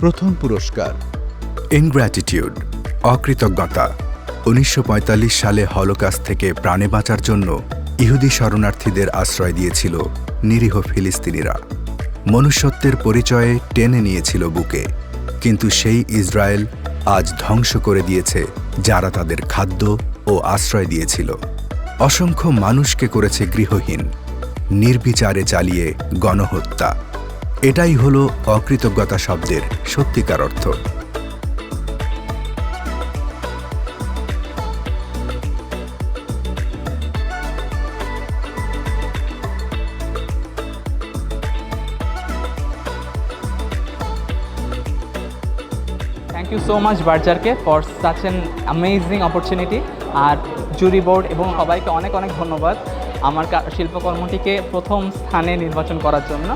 প্রথম পুরস্কার। ইনগ্র্যাটিটিউড অকৃতজ্ঞতা, উনিশশো পঁয়তাল্লিশ সালে হলোকাস্ট থেকে প্রাণে বাঁচার জন্য ইহুদি শরণার্থীদের আশ্রয় দিয়েছিল নিরীহ ফিলিস্তিনিরা। মনুষ্যত্বের পরিচয়ে টেনে নিয়েছিল বুকে, কিন্তু সেই ইসরায়েল আজ ধ্বংস করে দিয়েছে যারা তাদের খাদ্য ও আশ্রয় দিয়েছিল। অসংখ্য মানুষকে করেছে গৃহহীন, নির্বিচারে চালিয়ে গণহত্যা। এটাই হলো অকৃতজ্ঞতা শব্দের সত্যিকার অর্থ। Thank you so much বার্জারকে for such an amazing opportunity R jury board এবং সবাইকে অনেক অনেক ধন্যবাদ আমার শিল্পকর্মটিকে প্রথম স্থানে নির্বাচন করার জন্য।